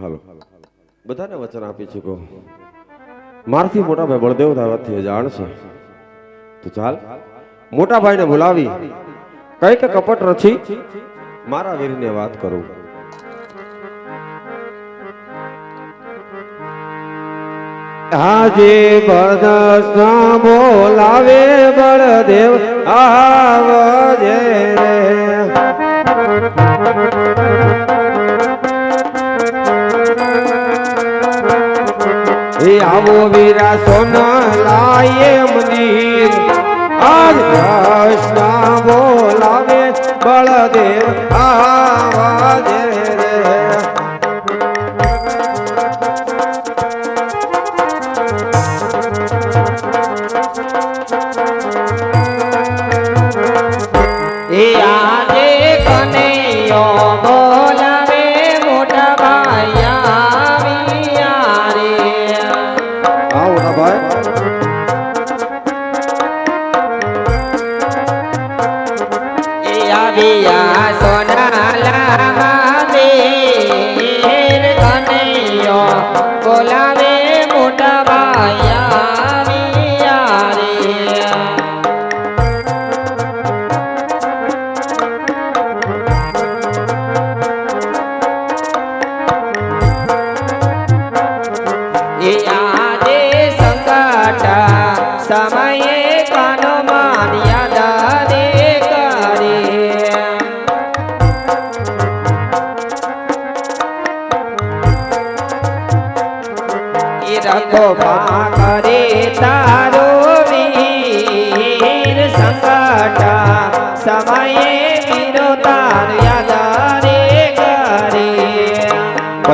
હાલો. બધાને વચન આપી ચૂકો. મારથી મોટા ભાઈ બળદેવ દાવાથી જાણશે તો ચાલ, મોટા ભાઈને બોલાવી. કંઈક કપટ રચી મારા વીરને વાત કરું. આજે બળદસ્ના બોલાવે બળદેવ, આવજે રે. આવો વીરા સોના લાયે મંદિર. આજ કૃષ્ણ બોલાવે બળદેવ આવજે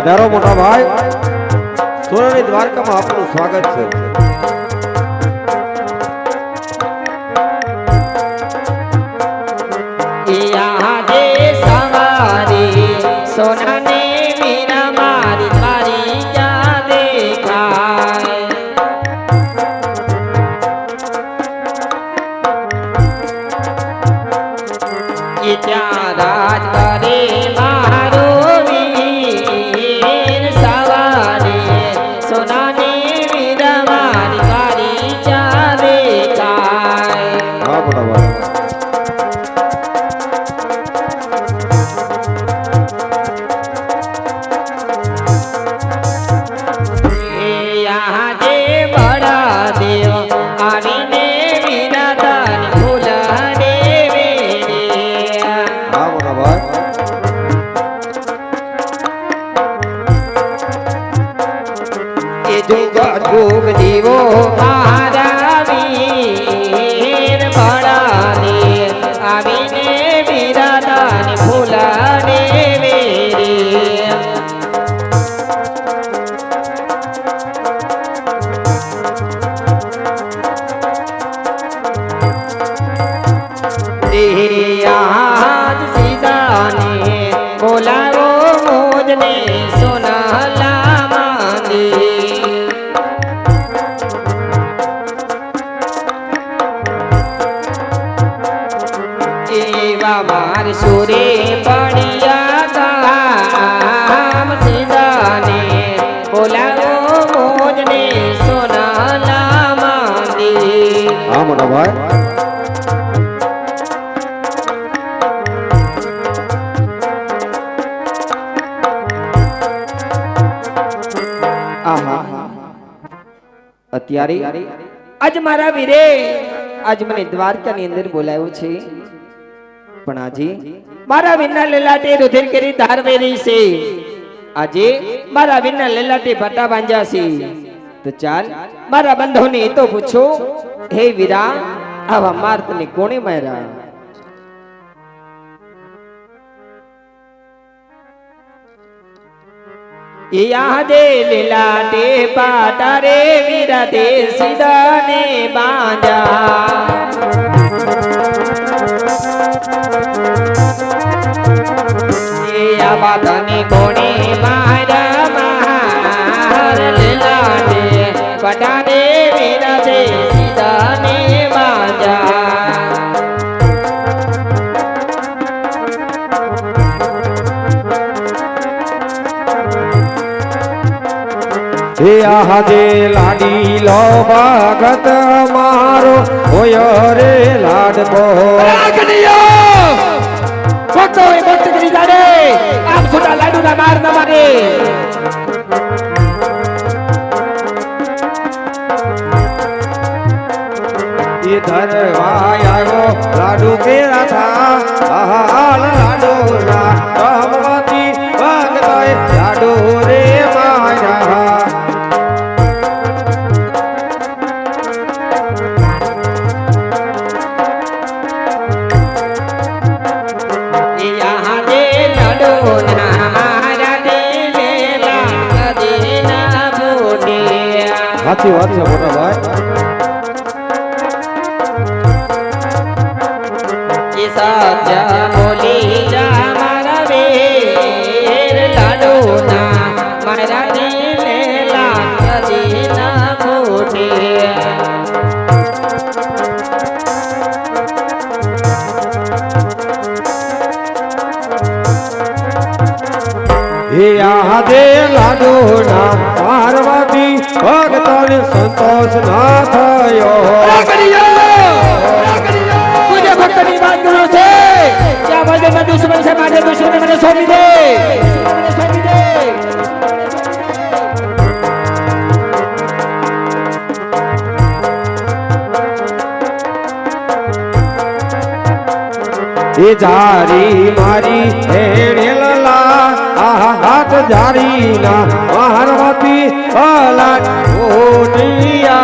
પધારો મોટા ભાઈ. સોનાની દ્વારકામાં આપનું સ્વાગત છે. અત્યારે આજ મારા વીરે, આજ મને દ્વારકાની અંદર બોલાયો છે. પણ આજે મારા વિના લેલાટે રુધિર કરી ધાર વેરી છે. આજે મારા વિના લેલાટે ભટ્ટા બાંધ્યા છે. તો ચાલ, મારા બંધોને એ તો પૂછો, હે વીરા, આવા માર ને કોણે માર્યા? યાદે લીલાટે પાટા રે વીરા તે સીધાને બાંધા એ કોણી બાધાને મારા માર લીલાટે પાટા હે આહાદે લાડીલો ભગત મારો હોય રે લાડકો ભક્તો એ ભક્ત કરી જાણે આમ સુના લાડુના માર ન મારે એ ધરવા આવ્યો લાડુ કેરા થા હાલ સાચી વાત છે મોટા ભાઈ. સાચા બોલી જા મારા વેર લાડો ના હે આહા દે લાડો ના ભગતોને સંતોષ ના થયો. મુજે ભક્તની વાત કરો છે. ત્યાં ભજન દુશ્મન છે માટે દુશ્મન મને સોંપી દે. સોંપી દે એ જારી મારી હેડેલા હાથ જારી ના પાર્વતી અલાટ. উঠিয়া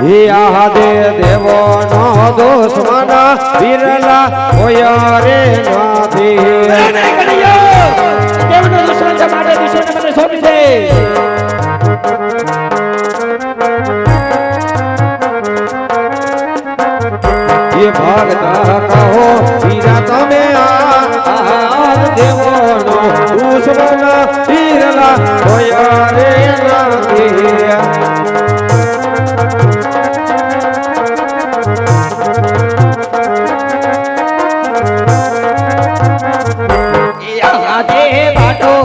આહાદે દેવો નો દુશ્મન વિરલા હોય રે દે એ ભગત કહો વીરા તમે આ દેવોનો દુશ્મન વીરલા હોય રે નાથી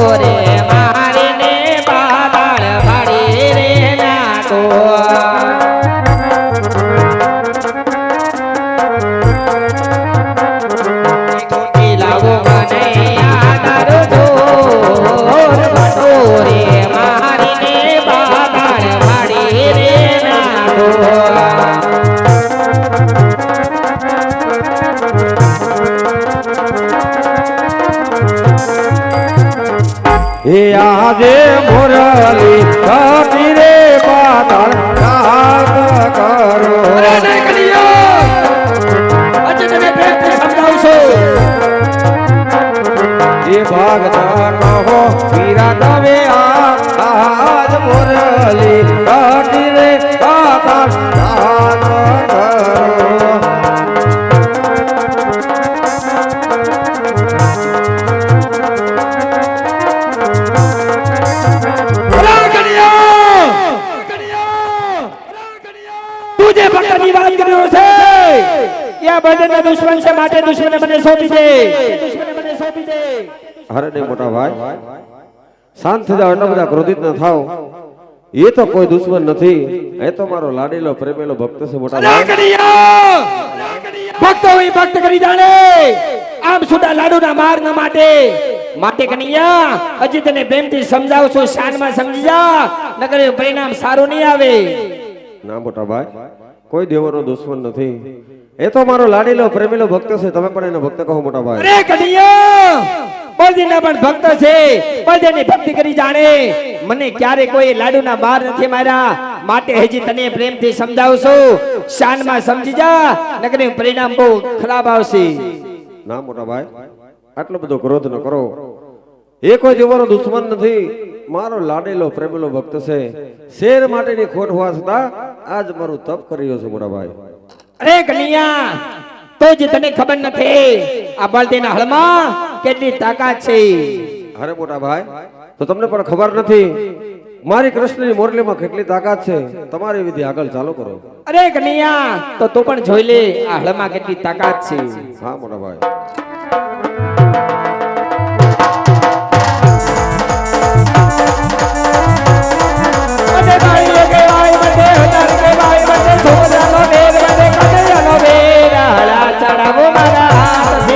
Recording. એ આજે મોરલી કાપી રે પાતાળ નાદ કરો. એ ભગત કહો વીરા તમે આજ મુરલી બંનેના દુશ્મન છે માટે દુશ્મને મને સોંપી દે. નહીં મોટા ભાઈ શાંત થઈ જાવ એટલા બધા ક્રોધિત ન થાવ. એ તો કોઈ દુશ્મન નથી. એ તો મારો લાડેલો પ્રેમેલો ભક્ત છે મોટા ભાઈ. ભક્તો એ ભક્ત કરી જાણે. આમ સુધા લાડુના માર ન માટે. માટે કનૈયા હજી તને પ્રેમથી સમજાવું છું શાનમાં સમજી જા નકર પરિણામ સારું નહીં આવે. ના મોટા ભાઈ કોઈ દેવોનો દુશ્મન નથી. એ તો મારો લાડીલો પ્રેમીલો ભક્ત છે તમે પણ એનો ભક્ત કહો મોટા ભાઈ. અરે કનૈયા બળદેવના પણ ભક્ત છે બળદેવની ભક્તિ કરી જાણે. મને ક્યારે કોઈ લાડુના બાર નથી માર્યા. માટે હજી તને પ્રેમથી સમજાવું છું શાનમાં સમજી જા નકર પરિણામ બહુ ખરાબ આવશે. ના મોટા ભાઈ આટલો બધો ક્રોધ ન કરો. એ કોઈ જીવવાનો દુશ્મન નથી મારો લાડેલો પ્રેમેલો ભક્ત છે. શેર માટેની ખોટ હોવા છતાં આજ મારું તપ કર્યો છે મોટા ભાઈ. અરે કનૈયા તો જ તને ખબર નથી. આ બળદીના હળમાં કેટલી તાકાત છે. અરે મોટા ભાઈ તો તમને પણ ખબર નથી મારી કૃષ્ણની મોરલીમાં કેટલી તાકાત છે. તમારી વિધિ આગળ ચાલુ કરો. અરે કનૈયા તો તું પણ જોઈ લે આ હળમાં કેટલી તાકાત છે. હા મોટા ભાઈ.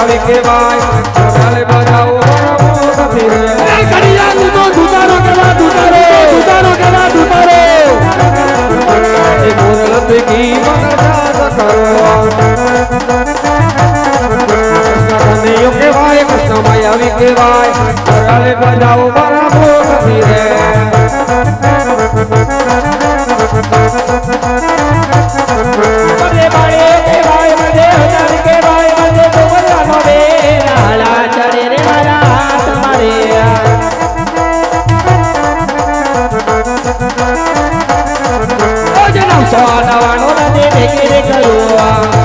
કૃષ્ણ માયાવી કેવાય ચાલે બજાવો બરાબર નથી રે એ કડિયા દૂધો દૂધારો કેવા દૂધારો દૂધારો કેવા દૂધારો એ મોરલ કી મનસાદ કરો કૃષ્ણ કનૈયો કેવાય કૃષ્ણ માયાવી કેવાય ચાલે બજાવો બરાબર નથી રે રે કરું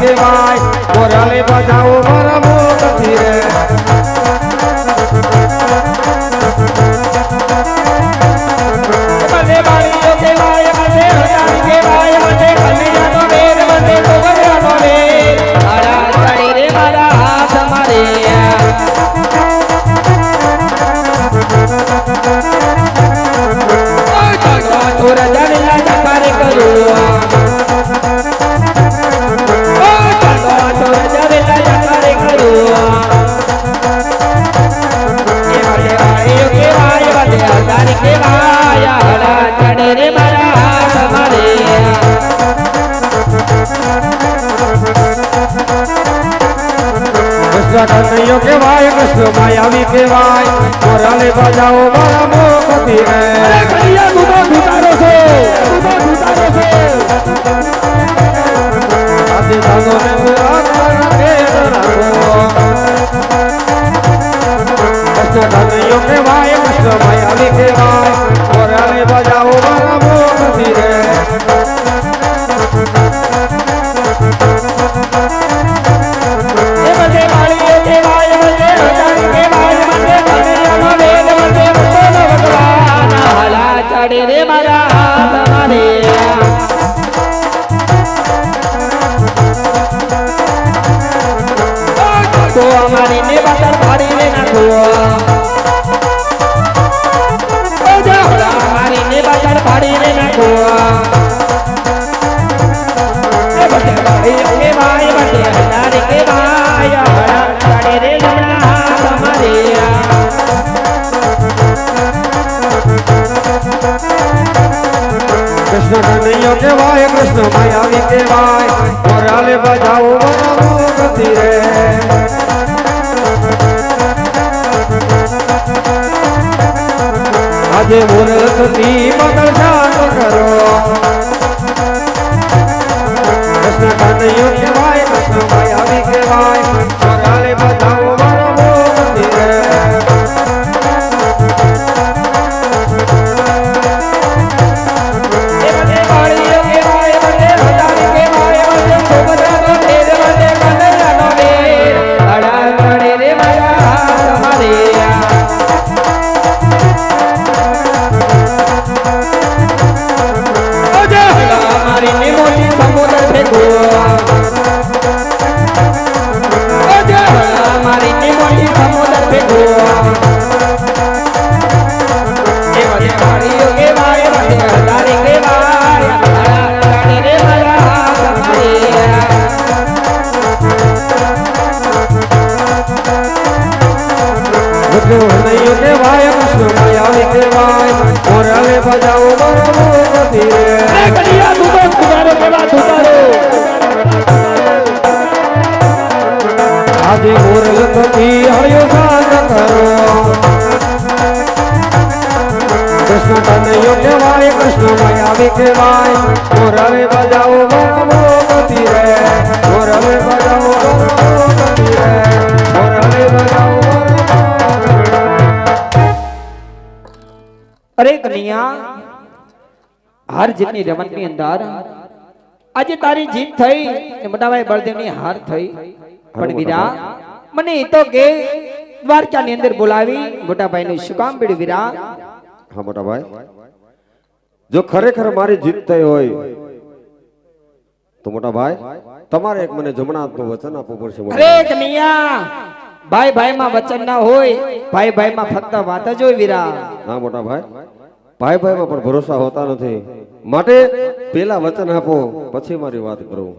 કેવાય મોરાલે બજાવો કૃષ્ણ માયાવી કહેવાય. મોરાલે બજાવો મારા મોતથી રે અરે કડિયા દૂધો દૂધારો છે. દૂધો દૂધારો છે. હાલા ચડે રે જમણા હાથ મારે કૃષ્ણ કનૈયો કેવાય કૃષ્ણ માયાવી કેવાય મોરાલે બજાવો મારા મોતથી રે આજે મુરતથી મગર શાંત કરો. બજાવો મારા મોગતી રે કડિયા કેવા આજે મોરલ થકી હળિયો કરો. કૃષ્ણ કનૈયો કહેવાય કૃષ્ણ માયાવી કહેવાય હાર જીતની રમતની અંદર આજે તારી જીત થઈ મોટાભાઈ બળદેવની હાર થઈ. પણ વીરા મને એ તો કે દ્વારકાની અંદર બોલાવી મોટાભાઈનું શું કામ પડ્યું વીરા? હા મોટાભાઈ. જો ખરેખર મારી જીત થઈ હોય તો મોટાભાઈ તમારે એક મને જમણા હાથનું વચન આપવું પડશે અરે ભાઈ. કનૈયા ભાઈ ભાઈમાં વચન ના હોય ભાઈ ભાઈમાં ફક્ત વાત જ હોય વીરા. હા મોટા ભાઈ ભાઈ ભાઈમાં પણ ભરોસા હોતા નથી. માટે પેલા વચન આપો પછી મારી વાત કરું.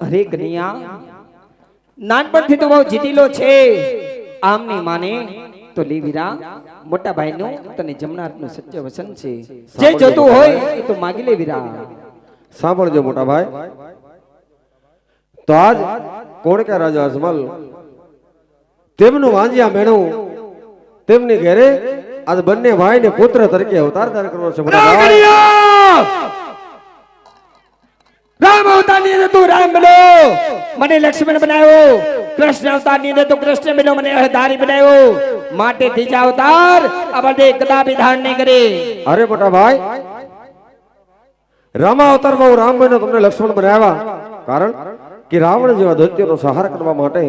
અરે કનૈયા નાનપણથી તો બહુ જીતીલો છે. આમની માને તો લે વીરા મોટા ભાઈનું તને જમણા હાથનું સત્ય વચન છે. જે જોતું હોય એ તો માગી લેવીરા સાંભળજો મોટા ભાઈ તો આજ કોણકા રાજા અજમલ તેમનું વાંજિયા મેણું તેમની ઘેરે આજ બંને ભાઈ ને પુત્ર તરીકે અવતાર ધારણ કરવો છે રામ અવતારની અંદર તું રામ બન્યો મને લક્ષ્મણ બનાવ્યો. કૃષ્ણ અવતારની અંદર તું કૃષ્ણ બન્યો. મને હરધારી બનાવ્યો. માટે ત્રીજા અવતાર આ બધે કદાપી ધારણ નહીં કરે. અરે મોટા ભાઈ રામા અવતારમાં રામ બન્યો તમને લક્ષ્મણ બનાવ્યા. કારણ કે રાવણ જેવા દૈત્યનો સહાર કરવા માટે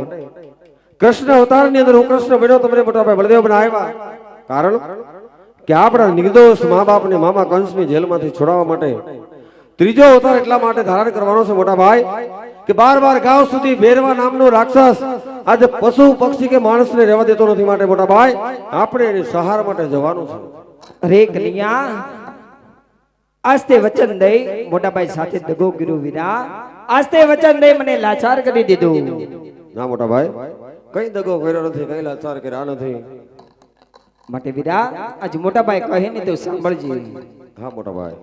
કૃષ્ણ અવતારની અંદર હું કૃષ્ણ બન્યો તમને મોટા ભાઈ બળદેવ બનાવ્યા. કારણ કે આપણા નિર્દોષ મા બાપને મામા કંસની જેલમાંથી છોડાવવા માટે ત્રીજો અવતાર એટલા માટે ધારણ કરવાનો છે મોટા ભાઈ કે બાર બાર ગાંવ સુધી બેરવા નામનો રાક્ષસ આજે પશુ પક્ષી કે માણસને રહેવા દેતો નથી માટે મોટા ભાઈ. આપણે એની સહાર માટે જવાનું છે. અરે કલિયા આસ્તે વચન દઈ મોટા ભાઈ સાથે દગો કર્યો વિરા. આસ્તે વચન દઈ મને લાચાર કરી દીધું. ના મોટા ભાઈ કઈ દગો કર્યો નથી કઈ લાચાર કર્યા નથી. માટે વીરા આજ મોટા ભાઈ કહે ને તો સાંભળજે. હા મોટા ભાઈ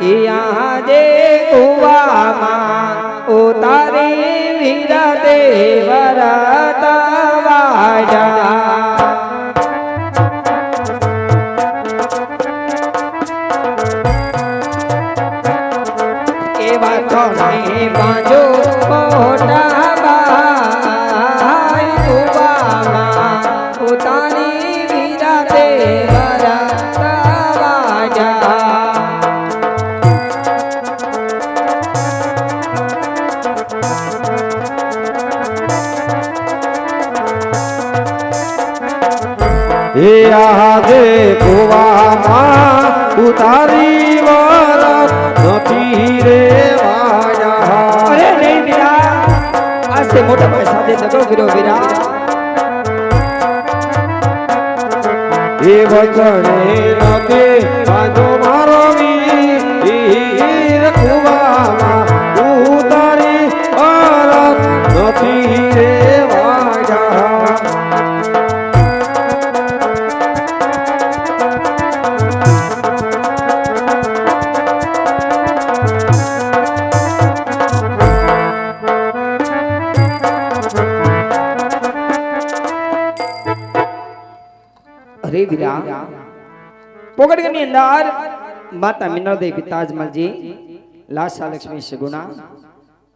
કે યહાં જે કુવામાં ઉતારે વીરા દેવરા તવાજા એવા ચોને બાંધો મોટા એ આજે કુવામાં ઉતારી વાળા નથી રે વાયા. અરે નહીં વીરા આજે મોટા ભાઈ સાથે નતો કર્યો વીરા એ વચને નકે બાંધો અરે વીરા પોગટગની અંદર માતા મિનળદેવ પિતાજમલજી લાસા લક્ષ્મી સગુણા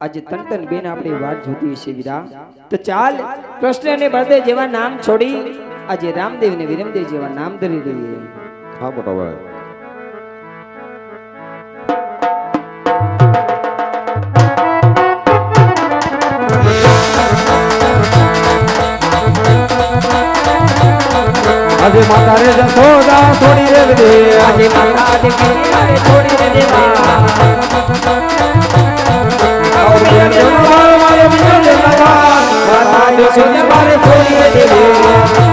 આજે તન તન બેન આપણી વાત જોતી છે વિરા તો ચાલ કૃષ્ણ અને બળદેવ જેવા નામ છોડી આજે રામદેવ ને વિરમદેવ જેવા નામ ધરી રહીએ હા મોટા ભાઈ આજે માતા રે જશોદા રે દે. આજે માતા આજે થોડી રે દે દેવા માતા આજે થોડી રે દે. દેવા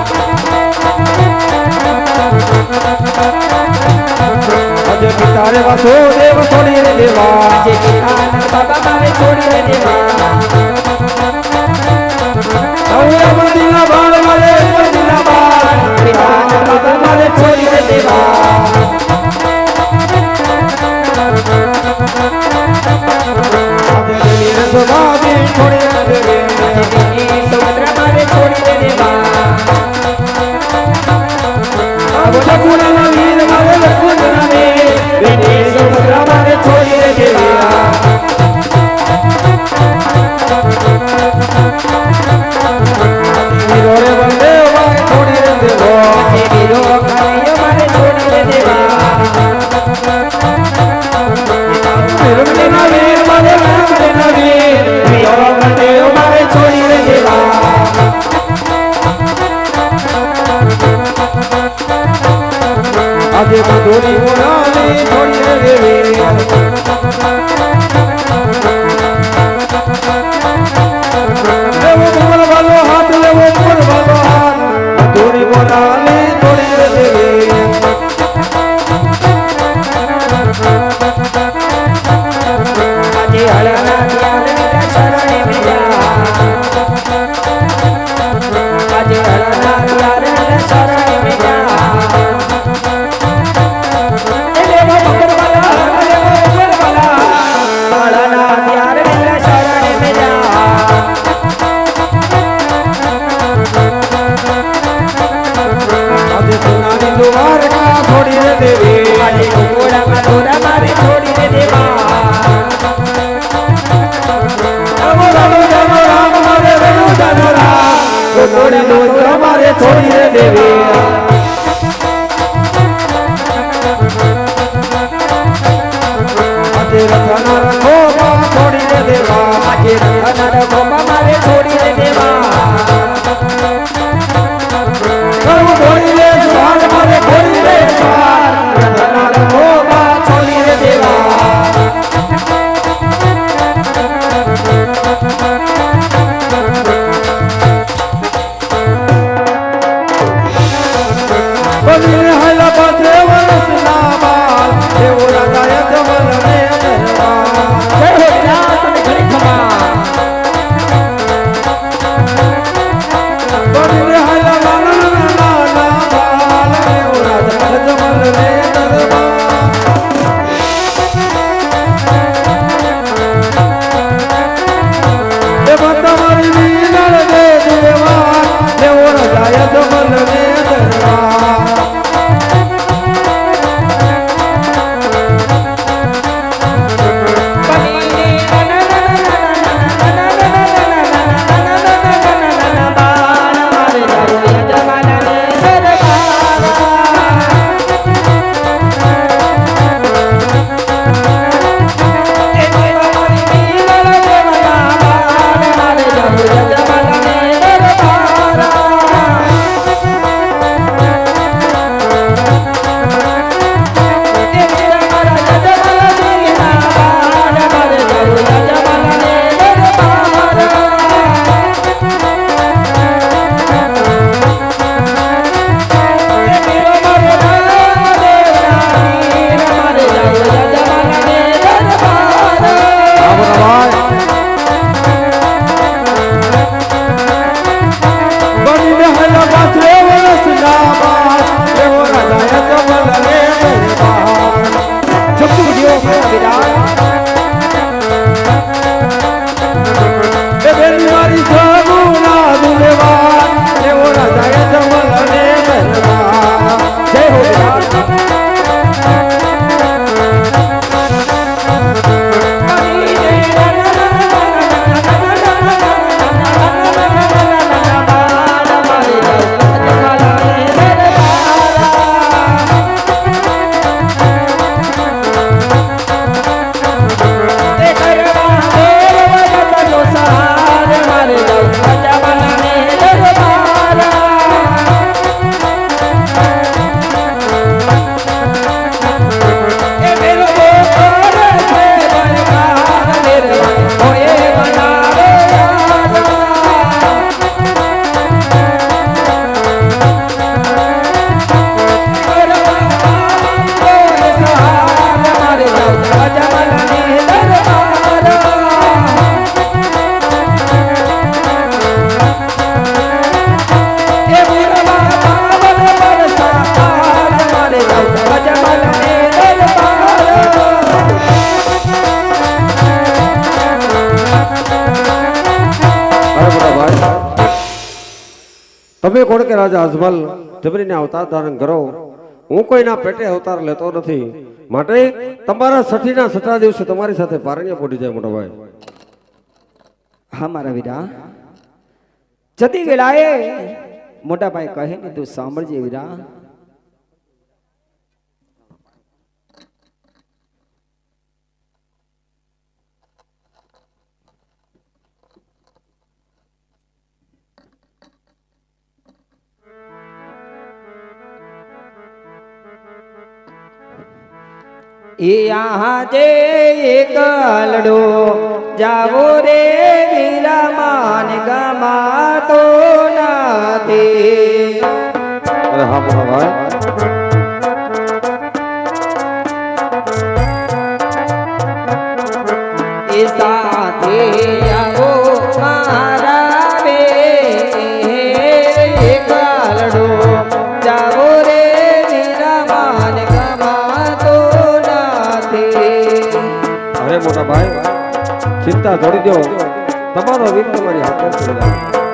આજે પિતા રે વાસુદેવ છોડી રે દેવા આજે પિતાના બાબા મારે છોડી દે દેવા Hola, hola. ધોની ગુણાની ધોની વેળે. છોડી દે દેવી મારી ઘોડામાં દોરા મારી છોડી દે દેવા છોડી દો, મારે છોડી દે દેવી છોડી દે દેવા આજે રથનર ગોમા મારે છોડી દે દેવા தகமல் ரே தகமல் રાજા અજમલ જબરીને અવતાર ધારણ કરો. હું કોઈના પેટે અવતાર લેતો નથી. માટે તમારા છઠ્ઠીના છઠ્ઠા દિવસે તમારી સાથે પારણ્ય પોટી જાય મોટો ભાઈ. હા, મારા વીરા. જતી વેલાએ મોટા ભાઈ કહે ને, તું સાંભળજે વીરા. આજે એકલડો જાવો રે વીરા માન ગમાતો નથી. અરે ચિંતા છોડી દો તમારો રીત તમારી હાથે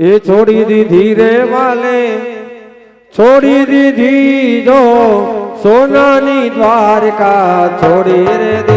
એ છોડી દીધી રે વાલે છોડી દીધી જો સોનાની દ્વારકા. છોડી રે